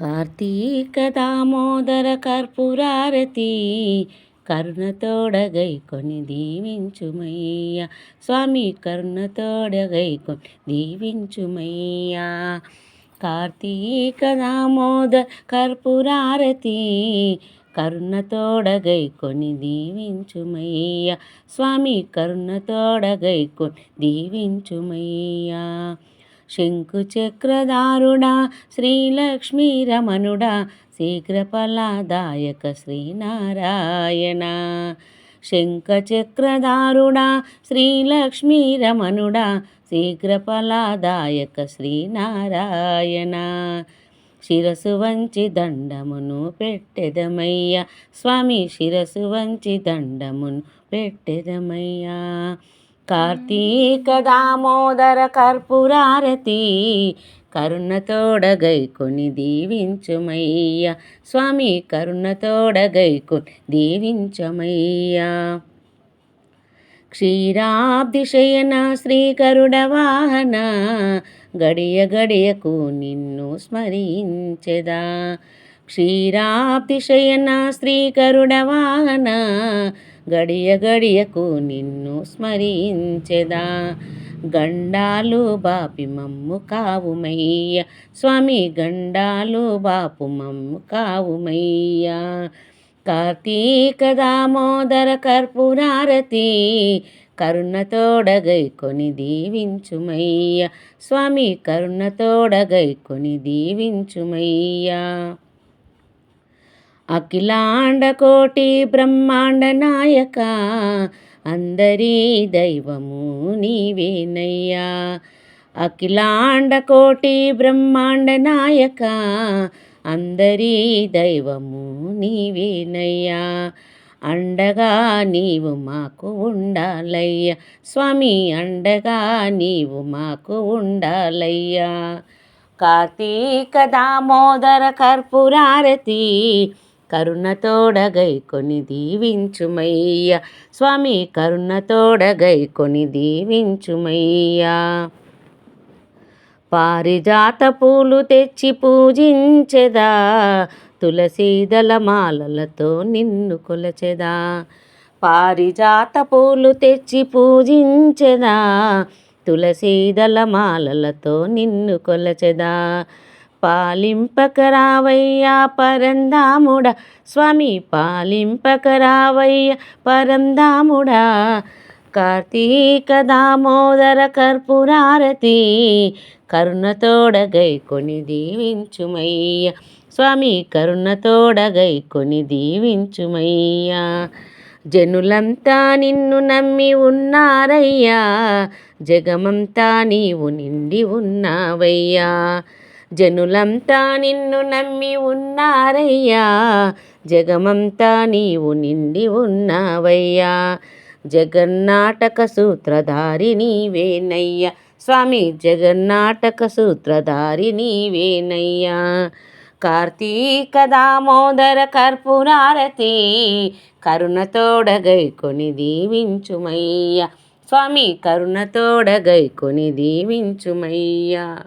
కార్తీక దామోదర కర్పూరారతి కరుణతోడగై కొని దీవించుమయ్య. స్వామి కరుణతోడగై కొని దీవించుమయ్యా. కార్తీక దామోదర కర్పూరారతి కరుణతోడగై కొని దీవించుమయ్యా. స్వామి కరుణతోడగై కొని దీవించుమయ్యా. శంకు చక్రధారుడా శ్రీలక్ష్మీ రమణుడా శీఘ్రఫలదాయక శ్రీనారాయణ. శంఖ చక్రధారుడా శ్రీలక్ష్మీ రమణుడా శీఘ్రఫలదాయక శ్రీనారాయణ. శిరసు వంచి దండమును పెట్టెదమయ్య స్వామి శిరసు వంచి దండమును పెట్టెదమయ్యా. కార్తీక దామోదర కర్పూరారతి కరుణతోడగై కొని దీవించుమయ్య. స్వామి కరుణతోడగై కొని దీవించమయ్యా. క్షీరాబ్దిశయన శ్రీకరుడ వాహన గడియ గడియకు నిన్ను స్మరించెదా. క్షీరాబ్దిశయన శ్రీకరుడ వాహన గడియ గడియకు నిన్ను స్మరించెదా. గండాలు బాపి మమ్ము కావుమయ్య స్వామి గండాలు బాపు మమ్ము కావుమయ్య కార్తీక దామోదర కర్పూరారతి కరుణతోడగై కొని దీవించుమయ్య స్వామి కరుణతోడగై కొని దీవించుమయ్యా అఖిలాండ కోటి బ్రహ్మాండ నాయక అందరి దైవము నీవేనయ్యా. అఖిలాండ కోటి బ్రహ్మాండ నాయక అందరి దైవము నీవేనయ్యా. అండగా నీవు మాకు ఉండాలయ్యా. స్వామి అండగా నీవు మాకు ఉండాలయ్యా. కార్తీక దామోదర కర్పూరారతి కరుణతోడగై కొని దీవించుమయ్య. స్వామి కరుణతోడగై కొని దీవించుమయ్యా. పారిజాత పూలు తెచ్చి పూజించెదా. తులసీదల మాలలతో నిన్ను కొలచెదా. పారిజాత పూలు తెచ్చి పూజించెదా. తులసీదల మాలలతో నిన్ను కొలచెదా. పాలింపకరావయ్యా పరందాముడా స్వామి పాలింపకరావయ్య పరందాముడా కార్తీక దామోదర కర్పూరారతి కరుణతోడగై కొని దీవించుమయ్య. స్వామి కరుణతోడగై కొని దీవించుమయ్యా. జనులంతా నిన్ను నమ్మి ఉన్నారయ్యా. జగమంతా నీవు నిండి ఉన్నావయ్యా. జనులంతా నిన్ను నమ్మి ఉన్నారయ్యా. జగమంతా నీవు నిండి ఉన్నావయ్యా. జగన్నాటక సూత్రధారి నీవేనయ్యా. స్వామి జగన్నాటక సూత్రధారి నీవేనయ్యా. కార్తీక దామోదర కర్పూరారతి కరుణతోడగై కొని దీవించుమయ్యా. స్వామి కరుణతోడగై కొని దీవించుమయ్యా.